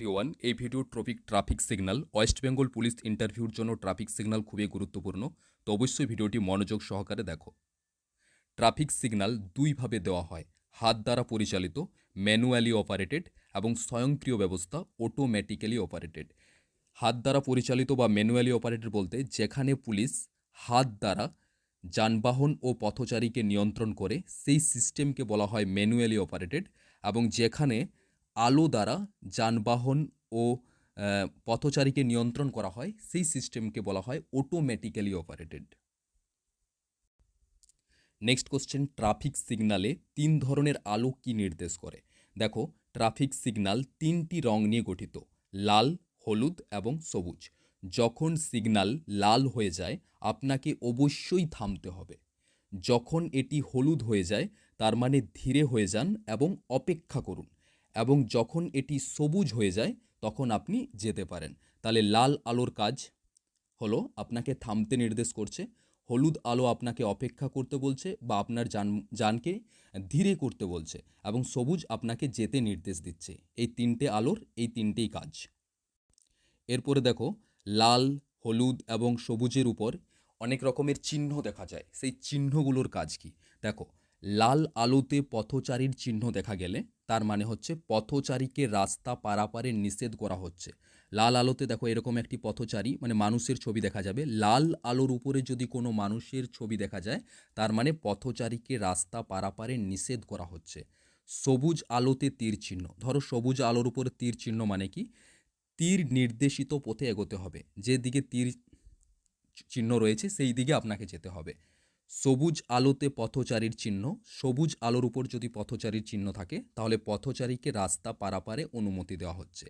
Three one এই video traffic traffic signal, West Bengal police ইন্টারভিউর জন্য ট্রাফিক সিগন্যাল খুবই গুরুত্বপূর্ণ, তো অবশ্যই ভিডিওটি মনোযোগ সহকারে দেখো। ট্রাফিক সিগন্যাল দুইভাবে দেওয়া হয়, হাত দ্বারা পরিচালিত, ম্যানুয়ালি অপারেটেড এবং স্বয়ংক্রিয় ব্যবস্থা অটোমেটিক্যালি অপারেটেড হাত দ্বারা পরিচালিত বা ম্যানুয়ালি অপারেটেড বলতে যেখানে পুলিশ হাত দ্বারা যানবাহন ও পথচারীকে নিয়ন্ত্রণ করে, সেই সিস্টেমকে বলা হয় ম্যানুয়ালি অপারেটেড এবং যেখানে আলো দ্বারা যানবাহন ও পথচারীকে নিয়ন্ত্রণ করা হয়, সেই সিস্টেমকে বলা হয় automatically operated next question traffic সিগনালে তিন ধরনের আলো কি নির্দেশ করে? দেখো ট্রাফিক সিগন্যাল তিনটি রং নিয়ে গঠিত, লাল, হলুদ এবং সবুজ। যখন সিগন্যাল লাল হয়ে যায়, আপনাকে অবশ্যই থামতে হবে। যখন এটি হলুদ হয়ে যায়, তার মানে ধীরে হয়ে যান এবং অপেক্ষা করুন। এবং যখন এটি সবুজ হয়ে যায়, তখন আপনি যেতে পারেন। তাহলে লাল আলোর কাজ হলো আপনাকে থামতে নির্দেশ করছে, হলুদ আলো আপনাকে অপেক্ষা করতে বলছে বা আপনার যান যানকে ধীরে করতে বলছে এবং সবুজ আপনাকে যেতে নির্দেশ দিচ্ছে। এই তিনটে আলোর, এই তিনটেই কাজ। এরপরে দেখো, লাল, হলুদ এবং সবুজের উপর অনেক রকমের চিহ্ন দেখা যায়। সেই চিহ্নগুলোর কাজ কি? দেখো, লাল আলোতে পথচারীর চিহ্ন দেখা গেলে তার মানে হচ্ছে পথচারীকে রাস্তা পারাপারে নিষেধ করা হচ্ছে। লাল আলোতে দেখো এরকম একটি পথচারী মানে মানুষের ছবি দেখা যাবে। লাল আলোর উপরে যদি কোনো মানুষের ছবি দেখা যায়, তার মানে পথচারীকে রাস্তা পারাপারে নিষেধ করা হচ্ছে। সবুজ আলোতে তীর চিহ্ন। ধরো সবুজ আলোর উপরে তীর চিহ্ন মানে কি? তীর নির্দেশিত পথে এগোতে হবে। যেদিকে তীর চিহ্ন রয়েছে সেই দিকে আপনাকে যেতে হবে। সবুজ আলোতে পথচারীর চিহ্ন, সবুজ আলোর উপর যদি পথচারীর চিহ্ন থাকে, তাহলে পথচারীকে রাস্তা পারাপারে অনুমতি দেওয়া হচ্ছে।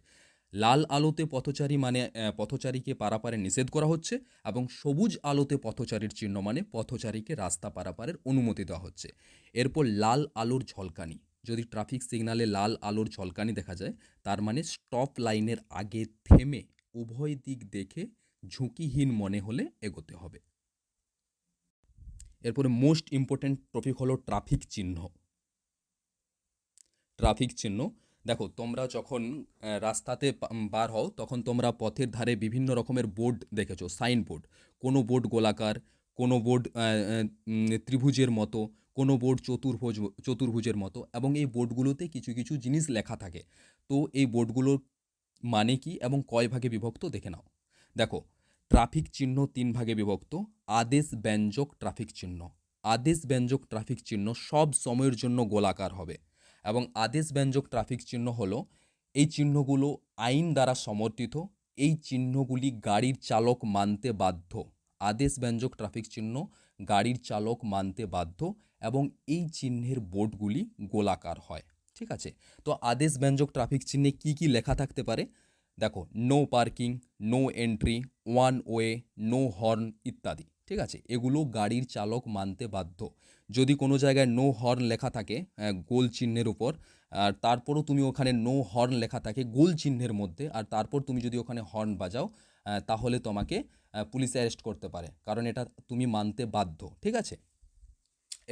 লাল আলোতে পথচারী মানে পথচারীকে পারাপারে নিষেধ করা হচ্ছে এবং সবুজ আলোতে পথচারীর চিহ্ন মানে পথচারীকে রাস্তা পারাপারের অনুমতি দেওয়া হচ্ছে। এরপর লাল আলোর ঝলকানি। যদি ট্রাফিক সিগনালে লাল আলোর ঝলকানি দেখা যায়, তার মানে স্টপ লাইনের আগে থেমে উভয় দিক দেখে ঝুঁকিহীন মনে হলে এগোতে হবে। এরপরে মোস্ট ইম্পর্ট্যান্ট টপিক হলো ট্রাফিক চিহ্ন। ট্রাফিক চিহ্ন। দেখো, তোমরা যখন রাস্তাতে বার হও, তখন তোমরা পথের ধারে বিভিন্ন রকমের বোর্ড দেখেছ সাইন বোর্ড কোনো বোর্ড গোলাকার, কোনো বোর্ড ত্রিভুজের মতো, কোনো বোর্ড চতুর্ভুজ, চতুর্ভুজের মতো এবং এই বোর্ডগুলোতে কিছু কিছু জিনিস লেখা থাকে। তো এই বোর্ডগুলোর মানে কি এবং কয় ভাগে বিভক্ত দেখে নাও। দেখো ট্রাফিক চিহ্ন তিন ভাগে বিভক্ত। আদেশ, ব্যঞ্জক, ট্রাফিক চিহ্ন। আদেশ, ব্যঞ্জক, ট্রাফিক চিহ্ন সব সময়ের জন্য গোলাকার হবে এবং আদেশ, ব্যঞ্জক, ট্রাফিক চিহ্ন হলো এই চিহ্নগুলো আইন দ্বারা সমর্থিত। এই চিহ্নগুলি গাড়ির চালক মানতে বাধ্য। আদেশ, ব্যঞ্জক, ট্রাফিক চিহ্ন গাড়ির চালক মানতে বাধ্য এবং এই চিহ্নের বোর্ডগুলি গোলাকার হয়। ঠিক আছে? তো আদেশ, ব্যঞ্জক, ট্রাফিক চিহ্নে কি কি লেখা থাকতে পারে? দেখো no parking no entry one way no horn ইত্যাদি, ঠিক আছে? এগুলো গাড়ির চালক মানতে বাধ্য। যদি কোনো জায়গায় নো হর্ন লেখা থাকে গোল চিহ্নের উপর, আর তারপরও তুমি ওখানে নো হর্ন লেখা থাকে গোল চিহ্নের মধ্যে, আর তারপর তুমি যদি ওখানে হর্ন বাজাও তাহলে তোমাকে পুলিশ অ্যারেস্ট করতে পারে। কারণ এটা তুমি মানতে বাধ্য, ঠিক আছে?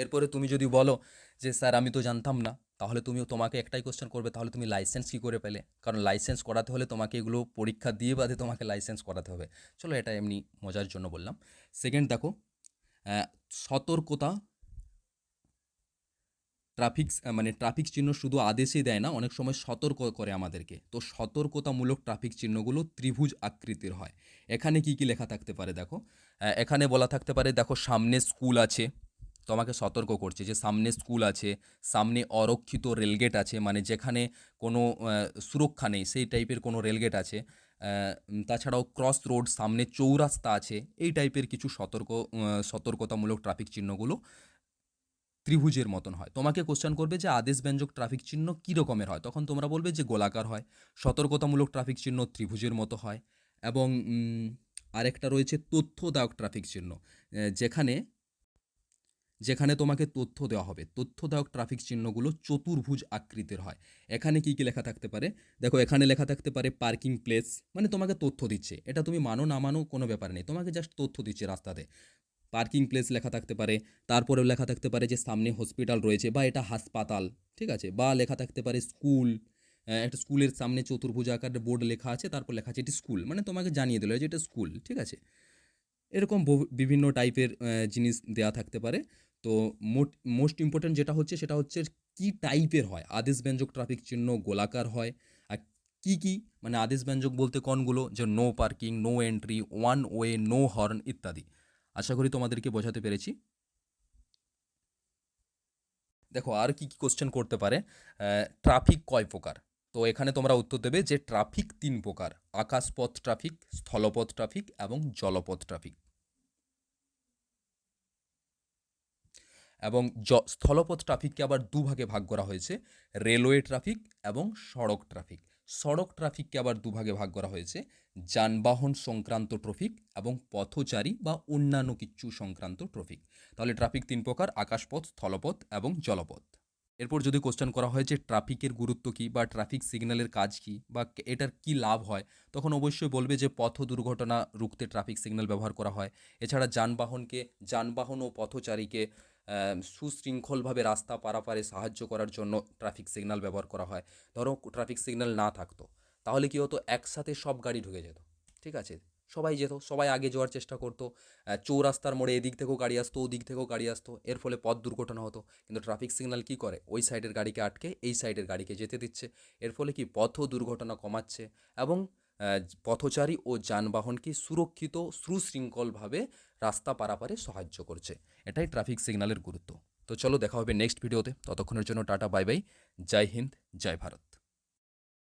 এরপরে তুমি যদি বলো যে, স্যার, আমি তো জানতাম না। তাহলে তুমিও তোমাকে একটাই কোশ্চেন করবে, তাহলে তুমি লাইসেন্স কী করে পেলে? কারণ লাইসেন্স করাতে হলে তোমাকে এগুলো পরীক্ষা দিয়ে বাদে তোমাকে লাইসেন্স করাতে হবে। চলো এটা এমনি মজার জন্য বললাম। সেকেন্ড দেখো সতর্কতা ট্রাফিক মানে ট্রাফিক চিহ্ন শুধু আদেশই দেয় না, অনেক সময় সতর্ক করে আমাদেরকে। তো সতর্কতামূলক ট্রাফিক চিহ্নগুলো ত্রিভুজ আকৃতির হয়। এখানে কি কি লেখা থাকতে পারে দেখো? এখানে বলা থাকতে পারে, দেখো, সামনে স্কুল আছে। তোমাকে সতর্ক করছে যে সামনে স্কুল আছে, সামনে অরক্ষিত রেলগেট আছে মানে যেখানে কোনো সুরক্ষা নেই, সেই টাইপের কোনো রেলগেট আছে। তাছাড়াও ক্রস রোড সামনে চৌরাস্তা আছে, এই টাইপের কিছু সতর্ক সতর্কতামূলক ট্রাফিক চিহ্নগুলো ত্রিভুজের মতন হয়। তোমাকে কোশ্চেন করবে যে আদেশ ব্যঞ্জক ট্রাফিক চিহ্ন কী রকমের হয়? তখন তোমরা বলবে যে গোলাকার হয়, সতর্কতামূলক ট্রাফিক চিহ্ন ত্রিভুজের মতো হয় এবং আরেকটা রয়েছে তথ্যদায়ক ট্রাফিক চিহ্ন যেখানে যেখানে তোমাকে তথ্য দেওয়া হবে। তথ্যদায়ক ট্রাফিক চিহ্নগুলো চতুর্ভুজ আকৃতির হয়। এখানে কি কি লেখা থাকতে পারে? দেখো, এখানে লেখা থাকতে পারে পার্কিং প্লেস মানে তোমাকে তথ্য দিচ্ছে। এটা তুমি মানো না মানো কোনো ব্যাপার নেই। তোমাকে জাস্ট তথ্য দিচ্ছে রাস্তাতে। পার্কিং প্লেস লেখা থাকতে পারে। তারপরেও লেখা থাকতে পারে যে সামনে হসপিটাল রয়েছে বা এটা হাসপাতাল, ঠিক আছে? বা লেখা থাকতে পারে স্কুল একটা স্কুলের সামনে চতুর্ভুজ আকারের বোর্ড লেখা আছে, তারপর লেখা আছে এটি স্কুল মানে তোমাকে জানিয়ে দিল যে এটা স্কুল ঠিক আছে? এরকম বিভিন্ন টাইপের জিনিস দেয়া থাকতে পারে। তো মোট মোস্ট ইম্পর্ট্যান্ট যেটা হচ্ছে সেটা হচ্ছে কি টাইপের হয়। আদেশ ব্যঞ্জক ট্রাফিক চিহ্ন গোলাকার হয়। আর কি কি? মানে আদেশ ব্যঞ্জক বলতে কোনগুলো? যে no parking no entry one way no horn ইত্যাদি। আশা করি তোমাদেরকে বোঝাতে পেরেছি। দেখো আর কি কি কোশ্চেন করতে পারে? ট্রাফিক কয় প্রকার? তো এখানে তোমরা উত্তর দেবে যে ট্রাফিক তিন প্রকার, আকাশপথ ট্রাফিক, স্থলপথ ট্রাফিক এবং জলপথ ট্রাফিক। এবং জ, স্থলপথ ট্রাফিককে আবার দুভাগে ভাগ করা হয়েছে, রেলওয়ে ট্রাফিক এবং সড়ক ট্রাফিক। সড়ক ট্রাফিককে আবার দুভাগে ভাগ করা হয়েছে, যানবাহন সংক্রান্ত ট্রাফিক এবং পথচারী বা অন্যান্য কিচ্ছু সংক্রান্ত ট্রাফিক। তাহলে ট্রাফিক তিন প্রকার, আকাশপথ, স্থলপথ এবং জলপথ। এরপর যদি কোশ্চেন করা হয় যে ট্রাফিকের গুরুত্ব কী বা ট্রাফিক সিগন্যালের কাজ কী বা এটার কী লাভ হয়, তখন অবশ্যই বলবে যে পথ দুর্ঘটনা রুখতে ট্রাফিক সিগন্যাল ব্যবহার করা হয়। এছাড়া যানবাহনকে, যানবাহন ও পথচারীকে সুশৃঙ্খলভাবে রাস্তা পারাপারে সাহায্য করার জন্য ট্রাফিক সিগন্যাল ব্যবহার করা হয়। ধরো ট্রাফিক সিগন্যাল না থাকতো, তাহলে কী হতো? একসাথে সব গাড়ি ঢুকে যেত, ঠিক আছে? সবাই যেত, সবাই আগে যাওয়ার চেষ্টা করতো। চৌরাস্তার মোড়ে এদিক থেকেও গাড়ি আসতো, ওদিক থেকেও গাড়ি আসতো। এর ফলে পথ দুর্ঘটনা হতো। কিন্তু ট্রাফিক সিগন্যাল কী করে? ওই সাইডের গাড়িকে আটকে, এই সাইডের গাড়িকে যেতে দিচ্ছে। এর ফলে কি পথ দুর্ঘটনা কমাচ্ছে এবং পথচারী ও যানবাহনকে সুরক্ষিত, সুশৃঙ্খলভাবে রাস্তা পারাপারে সাহায্য করছে। এটাই ট্রাফিক সিগন্যালের গুরুত্ব। তো চলো দেখা হবে নেক্সট ভিডিওতে ততক্ষণের জন্য টাটা বাই বাই জয় হিন্দ, জয় ভারত।